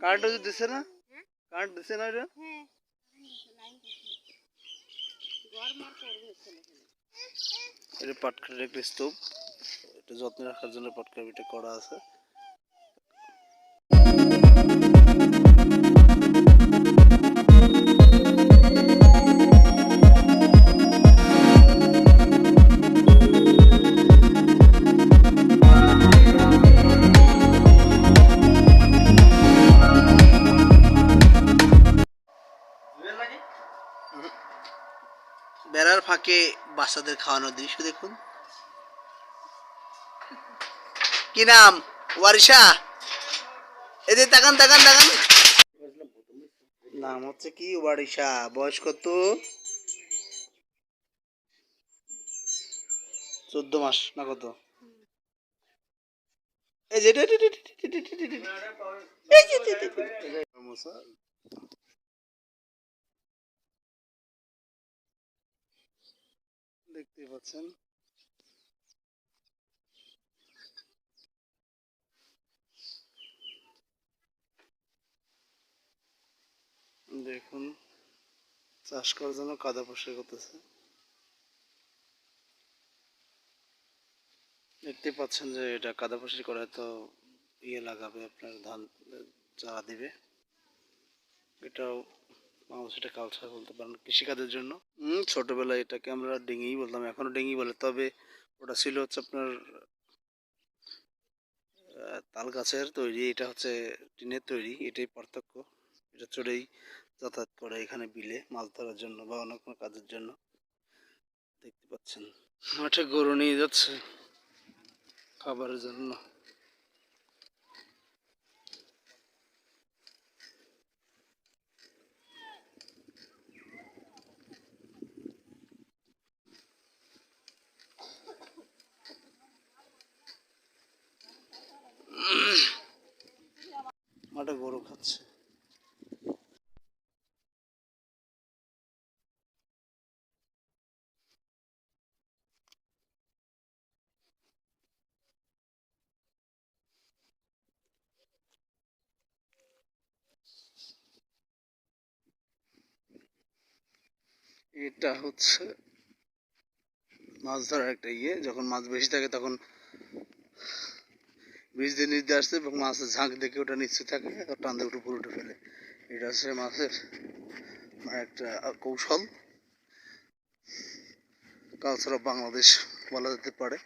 Current দিয়ে- ওই যে দিছে না হ্যাঁ? কারেন্ট দিছে না এটা হ্যাঁ লাইন করছে ঘর মার করবে ছেলে ছেলে এটা পাটকারের একটা স্তূপ এটা যত্ন রাখার জন্য পাটকার এটা করা আছে বেড়ার ফাঁকে বাচ্চাদের খাওয়ানোর দৃশ্য দেখুন কি নাম ওয়ারিশা এদের তাকান তাকান তাকান নাম হচ্ছে কি ওয়ারিশা বয়স কত চোদ্দ মাস না কত এই যে দেখতেই পাচ্ছেন। দেখুন, চাষ করার জন্য কাদা পরিষ্কার করতেছে। দেখতে পাচ্ছেন যে এটা কাদা পরিষ্কার করে তো ইয়ে লাগাবে আপনার ধান চারা দিবে। এটাও মানুষ এটা কালচার বলতে পারেন, কৃষিকাজের জন্য। ছোটবেলায় এটাকে আমরা ডিঙি বলতাম, এখনও ডিঙি বলে। তবে ওটা ছিল হচ্ছে আপনার তাল গাছের তৈরি, এটা হচ্ছে টিনের তৈরি, এটাই পার্থক্য। এটা চড়েই যাতায়াত করে এখানে বিলে, মাছ ধরার জন্য বা অন্য কোনো কাজের জন্য। দেখতে পাচ্ছেন। মাঠে গরু নিয়ে যাচ্ছে খাবারের জন্য মাঠে গরু খাচ্ছে এটা হচ্ছে মাছ ধরার একটা ইয়ে। যখন মাছ বেশি থাকে তখন বীজ দিয়ে নিচে আসছে এবং মাছের ঝাঁক দেখে ওটা নিচে থাকে টান দিয়ে উপরে উঠে ফেলে। এটা হচ্ছে মাছের একটা কৌশল। কালচার অফ বাংলাদেশ বলা যেতে পারে।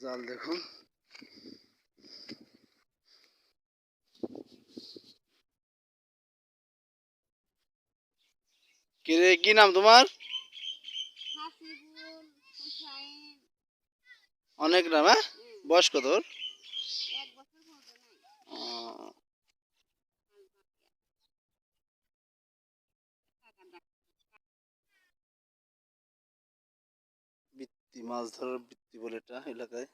জাল দেখুন। কি নাম তোমার? অনেক নাম হ্যাঁ? বয়স কত বৃত্তি মাছ ধরার বৃত্তি বলে এটা এলাকায়।